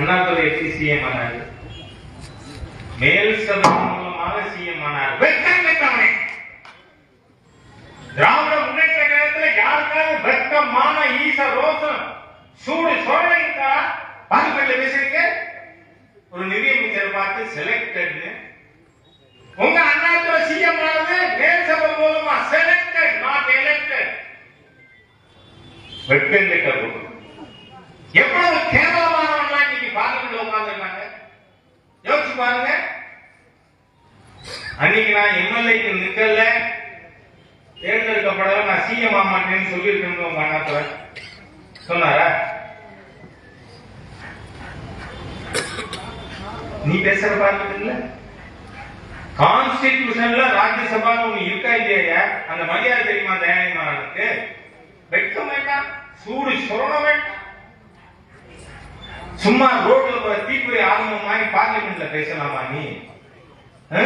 அண்ணாதுரை எப்படி சிஎம் ஆனாரு மேல் சபை மூலமாக சிஎம் ஆனார். வெட்கம் கெட்டவனே திராவிட முன்னேற்ற கழகத்துல யாருக்காவது வெட்கமான ஈச ரோசம் சூடு சோழனைக்கா பாதுகாப்புல பேசுறீங்க ஒரு நிதியமைச்சர் பார்த்து செலக்டட்னு உங்க அண்ணாதுரை சிஎம் ஆனது மேல் சபை மூலமா செலக்டட் நாட் எலக்டட் வெட்கம் கெட்ட போது. எவ்வளவு கேவலமான இன்னைக்கு பார்லிமெண்ட்ல உட்கார்ந்துருக்காங்க. யோசிச்சு பாருங்க. அன்னைக்கு நான் எம்எல்ஏக்கு நிக்கல. தேர்ந்தெடுக்கப்படல. நான் சிஎம் ஆக மாட்டேன்னு சொல்லியிருக்கேன் உங்க அண்ணாத்துல சொன்னாரா? நீ பேசுற பார்லிமெண்ட்ல கான்ஸ்டிடியூஷன்ல ராஜ்யசபா ஒண்ணு இருக்கா இல்லையா? அந்த மரியாதை தெரியுமா தயாரிமானுக்கு வெட்கம் வேண்டாம். சூடு சுரண வேண்டாம். சும்மா ரோட்ல போற தீப்புரி ஆரம்பம் மாதிரி பார்லிமெண்ட்ல பேசலாமா நீ? ஆ?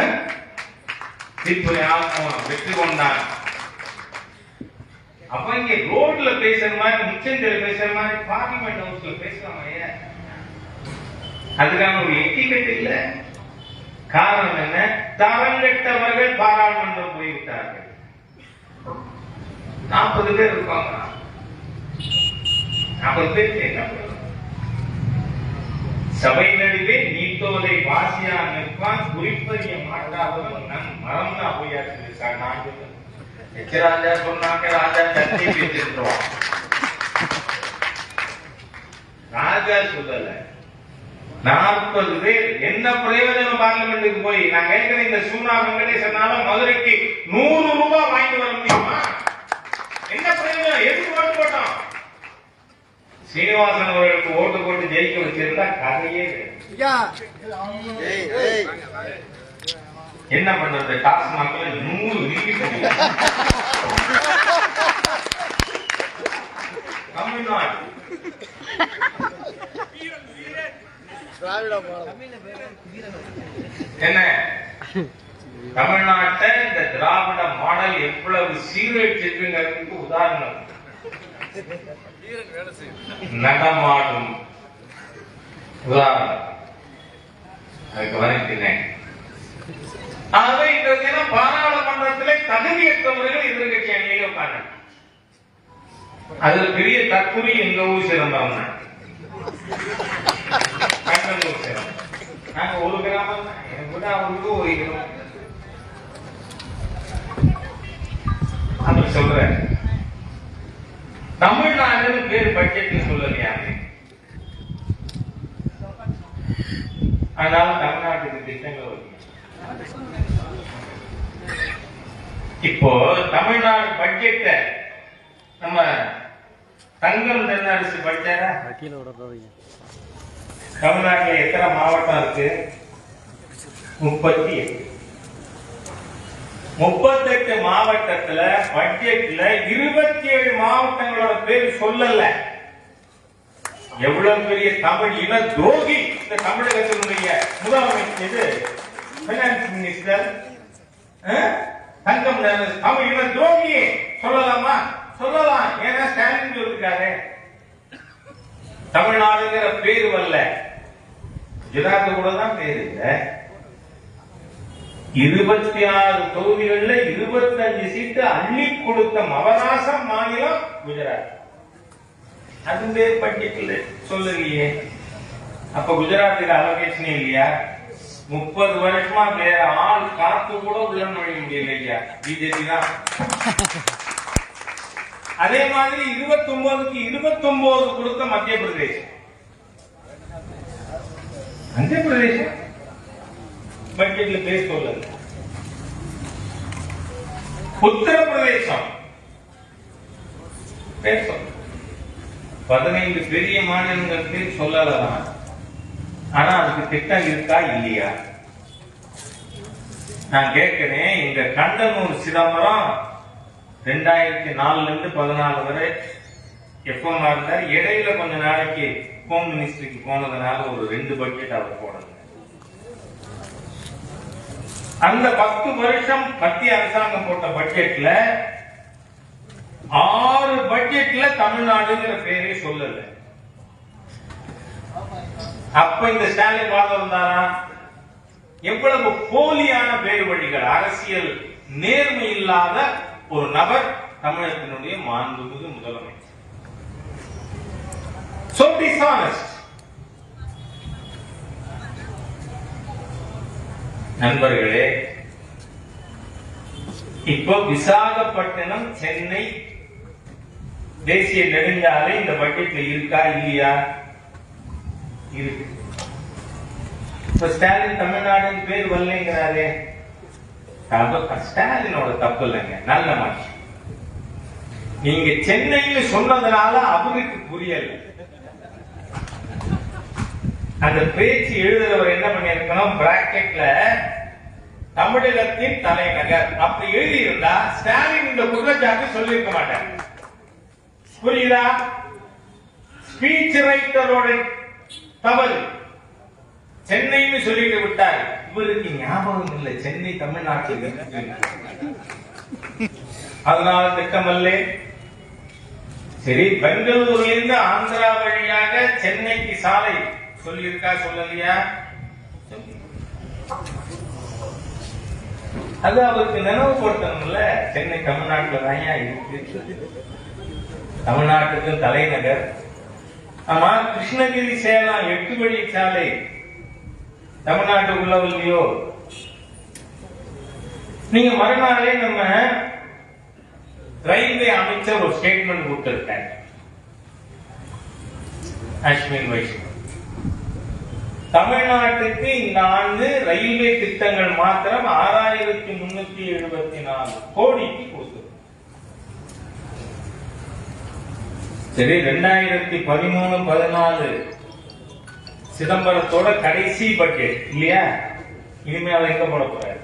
தீப்புரி ஆரம்பம் வெற்றி கொண்டான். அப்ப இங்க ரோட்ல பேசுற மாதிரி முச்சந்தில பேசுற மாதிரி பார்லிமெண்ட் ஹவுஸ்ல பேசலாமா ஏன்? அதுக்கான ஒரு எட்டிக்கெட் இல்ல. காரணம் என்ன? தரங்கட்டவர்கள் பாராளுமன்றம் போய்விட்டார்கள். நாற்பது பேர் இருப்பாங்க நாற்பது பேருக்கு என்ன சபை நடுவே நீத்தோதை வாசியா நிற்பான் குறிப்பறிய மாட்டாதவன் நன் மறந்தா போயாச்சு சார். நான் ராஜா சொன்னாங்க ராஜா தட்டி பேசிருக்கிறோம் ராஜா சொல்லல. நாற்பது பேர் என்ன பிரயோஜனம் பார்லிமெண்ட்டுக்கு போய் நான் கேட்கிறேன் இந்த சூனா வெங்கடேசனால மதுரைக்கு நூறு ரூபாய் வாங்கி வர முடியுமா என்ன பிரயோஜனம் எதுக்கு ஓட்டு போட்டோம் சீனிவாசன் அவர்களுக்கு ஓட்டு போட்டு ஜெயிக்க வச்சிருந்தா கதையே. என்ன பண்றது? டாஸ்மாக்ல நூறு தமிழ்நாடு. என்ன? தமிழ்நாட்டை இந்த திராவிட மாடல் எவ்வளவு சீரழிச்சிருக்குங்கிறதுக்கு உதாரணம். நடமாடும் உதாரணம். அதுக்கு வரைக்கிறேன் ஆகவே இன்றைய தினம் பாராளுமன்றத்திலே தகுதியற்றவர்கள் எதிர்கட்சி அணியில உட்கார்ந்து அதுல பெரிய தற்குறி எங்க ஊர் சிறந்தவங்க தான். கண்ணனூர் நாங்க ஒரு கிராமம் எனக்கு கூட அவங்களுக்கு ஒரு கிராமம் அப்படி சொல்றேன். தமிழ்நாடுன்னு பட்ஜெட்னு சொல்லலையா? அதனால தமிழ்நாட்டுக்கு திட்டங்கள் இப்போ தமிழ்நாடு பட்ஜெட்ட நம்ம தங்கம் தென்னரசு பட்ஜெட்டா தமிழ்நாட்டில் எத்தனை மாவட்டம் இருக்கு? முப்பத்தி எட்டு. முப்பத்தெட்டு மாவட்டத்துல பட்ஜெட்ல இருபத்தி ஏழு மாவட்டங்களோட பேர் சொல்லல. எவ்வளவு பெரிய தமிழ் இன துரோகி இந்த தமிழகத்தினுடைய முதலமைச்சர் இது? பினான்ஸ் மினிஸ்டர் தங்கம் தமிழ் இன துரோகி. சொல்லலாமா? சொல்லலாம். ஏன்னா ஸ்டாலின் சொல்லிருக்காரு. தமிழ்நாடுங்கிற பேரு வரல. குஜராத் கூட தான் பேரு இல்லை. இருபத்தி ஆறு தொகுதிகள்ல இருபத்தஞ்சு சீட்டு அள்ளி கொடுத்த மவராசம் மாநிலம் குஜராத். அது பேர் சொல்லலையே அப்ப குஜராத்துக்கு அலோகேஷனே இல்லையா? முப்பது வருஷமா வேற ஆள் காத்து கூட உள்ள நுழைய முடியல ஐயா பிஜேபி தான். அதே மாதிரி இருபத்தி ஒன்பதுக்கு இருபத்தி ஒன்பது கொடுத்த மத்திய பிரதேசம் மத்திய பிரதேசம் பட்ஜெட்ல பேர் உத்தரப்பிரதேசம். பேசும் பதினைந்து பெரிய மாநிலங்கள் பேர் சொல்லலாம் ஆனா அதுக்கு திட்டம் இருக்கா இல்லையா? நான் கேட்கிறேன் இந்த கண்டனூர் சிதம்பரம் ரெண்டாயிரத்தி நாலுல இருந்து பதினாலு வரை எப்போ இருந்தார். இடையில கொஞ்ச நாளைக்கு ஹோம் மினிஸ்டருக்கு போனதுனால ஒரு ரெண்டு பட்ஜெட் அவர் போனது அந்த பத்து வருஷம் மத்திய அரசாங்கம் போட்ட பட்ஜெட்ல ஆறு பட்ஜெட்ல தமிழ்நாடுங்கிற பேரே சொல்லல. அப்ப இந்த ஸ்டாலின் வாதம் இருந்தாரா எவ்வளவு போலியான பேரு வழிகள் அரசியல் நேர்மை இல்லாத ஒரு நபர் தமிழகத்தினுடைய மாண்புமிகு முதலமைச்சர். So dishonest. நண்பர்களே இப்போ விசாகப்பட்டினம் சென்னை தேசிய நெடுஞ்சாலை இந்த பட்ஜெட்ல இருக்கா இல்லையா? இருக்கு. இப்ப ஸ்டாலின் தமிழ்நாடுன்னு பேர் வரலைங்கிறாரே. ஸ்டாலினோட தப்பு இல்லைங்க நல்ல மனுஷன். நீங்க சென்னைன்னு சொன்னதுனால அவருக்கு புரியல. அந்த பேச்சு எழுதுறவர் என்ன பண்ணிருக்கணும் பிராக்கெட்ல தமிழகத்தின் தலைநகர். அப்படி எழுதி இருந்தா ஸ்டாலின் இந்த குற்றச்சாட்டு சொல்லியிருக்க மாட்டார். புரியுதா? ஸ்பீச் ரைட்டரோட தவறு. சென்னைன்னு சொல்லிட்டு விட்டார். இவருக்கு ஞாபகம் இல்லை. சென்னை தமிழ்நாட்டில் அதனால திட்டமல்லே. சரி பெங்களூர்ல இருந்து ஆந்திரா வழியாக சென்னைக்கு சாலை. சொல்லியிருக்கா சொல்லலையா? அது அவருக்கு நினைவுபடுத்தணும்ல. சென்னை தமிழ்நாட்டுல தான் இருக்கு. தமிழ்நாட்டுக்கு தலைநகர். ஆமா கிருஷ்ணகிரி சேலம் எட்டு வழி சாலை தமிழ்நாட்டுக்குள்ள இல்லையோ? நீங்க மறுநாளே நம்ம ரயில்வே அமைச்சர் ஒரு ஸ்டேட்மெண்ட் கொடுத்திருக்காங்க அஸ்வின் வைஷ்ணவ். தமிழ்நாட்டுக்கு இந்த ஆண்டு ரயில்வே திட்டங்கள் மாத்திரம் ஆறாயிரத்தி முன்னூத்தி எழுபத்தி நாலு கோடிக்கு கொடுத்தது. சரி ரெண்டாயிரத்தி பதிமூணு பதினாலு சிதம்பரத்தோட கடைசி பட்ஜெட் இல்லையா? இனிமே அதை எங்க போட போறாரு?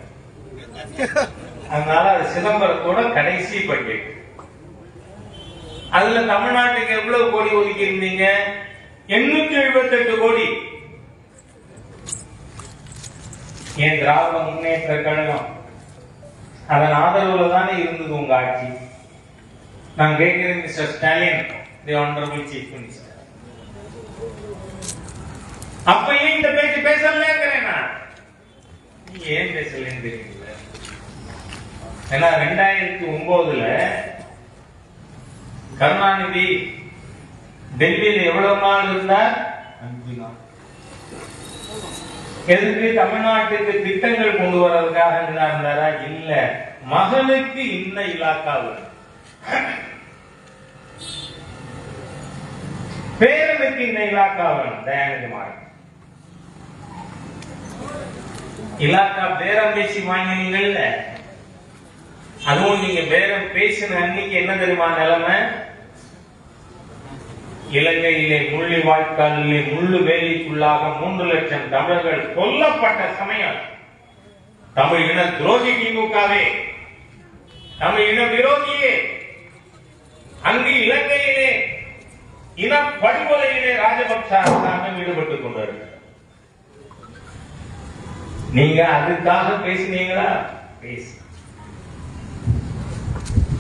அதனால அது சிதம்பரத்தோட கடைசி பட்ஜெட் அதுல தமிழ்நாட்டுக்கு எவ்வளவு கோடி ஒதுக்கி இருந்தீங்க எண்ணூத்தி எழுபத்தி எட்டு கோடி. ஏன் திராவிட முன்னேற்ற கழகம்? அதன் ஆதரவுல தானே இருந்தது உங்க ஆட்சி. நான் கேட்கிறேன் mister Stalin. The honourable chief minister அப்ப ஏன் இந்த பேச்சு பேசலங்கிறேன் நான். நீ ஏன் பேசலன்னு தெரியல. ஏன்னா ரெண்டாயிரத்தி ஒன்பதுல கருணாநிதி டெல்லியில் எவ்வளவு நாள் இருந்தார் அஞ்சு நாள் எதுக்கு தமிழ்நாட்டுக்கு திட்டங்கள் கொண்டு வர்றதுக்காக இருந்தாரா? இல்ல. மகனுக்கு இந்த இலாக்காவில் பேரனுக்கு இந்த இலாக்கா வேணும். மாறன் இலாக்கா பேரம் பேசி வாங்கினீங்கல்ல? அதுவும் நீங்க பேரம் பேசின அன்னைக்கு என்ன தெரியுமா நிலைமை? இலங்கையிலே முள்ளி வாய்க்காலிலே முள்ளு வேலிக்குள்ளாக மூன்று லட்சம் தமிழர்கள் கொல்லப்பட்ட சமயம். தமிழ் இன துரோகி திமுகவே. தமிழ் இன விரோதியே. அங்கு இலங்கையிலே இன படுகொலையிலே ராஜபக்ச அரசாங்கம் ஈடுபட்டுக் கொண்டிருக்கிறது. நீங்க அதுக்காக பேசினீங்களா? பேசு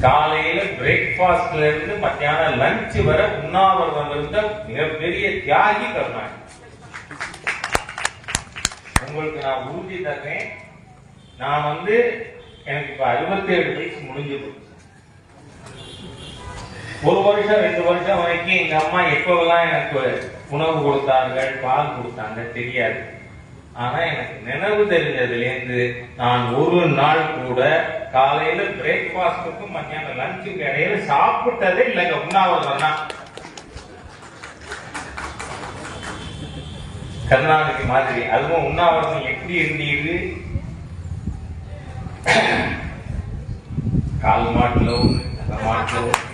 காலையில பிரேக்ஃபாஸ்ட்ல இருந்து மத்தியானம் லஞ்ச் வரை உண்ணாவிரதம் இருந்த மிகப்பெரிய தியாகி கருணாநிதி. உங்களுக்கு நான் உறுதி தர்றேன். நான் வந்து எனக்கு இப்ப அறுபத்தி ஏழு வயசு முடிஞ்சு ஒரு வருஷம் ரெண்டு வருஷம் வரைக்கும் எங்க அம்மா எப்பவெல்லாம் எனக்கு உணவு கொடுத்தார்கள் பால் கொடுத்தாங்க தெரியாது. ஆனா எனக்கு நினைவு தெரிஞ்சதுலேருந்து நான் ஒரு நாள் கூட காலையில பிரேக்ஃபாஸ்டுக்கும் மத்தியானம் லஞ்சுக்கு இடையில சாப்பிட்டதே இல்லைங்க. உண்ணாவிரதம் கருணாநிதி மாதிரி. அதுவும் உண்ணாவிரதம் எப்படி இருந்தீரு கால் மாட்டில் ஒண்ணு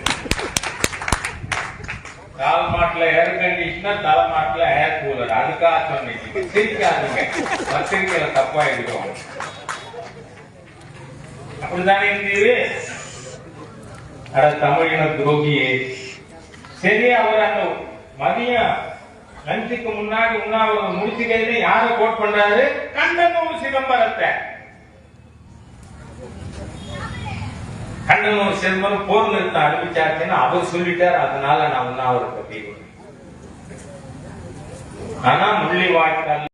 கால் மாட்டுல ஏர் கண்டிஷனர் தலை மாட்டுல ஏர் கூலர் அதுக்காக சொன்னீங்க சிரிக்காதுங்க. பத்திரிக்கையில தப்பா எடுக்கிறோம் அப்படித்தானே இருந்தீரு அட தமிழின துரோகியே. சரி அவர் அந்த மதியம் லஞ்சுக்கு முன்னாடி உண்ணாவிரதம் முடிச்சுக்கிறது யாரை கோட் பண்றாரு? கண்டனூர் சிதம்பரத்தை. கண்டனூர் சிதம்பரம் போர் நிறுத்தம் அறிவிச்சாச்சுன்னு அவர் சொல்லிட்டார். அதனால நான் உண்ணாவிரதத்தை ஆனா முள்ளிவாய்க்கால்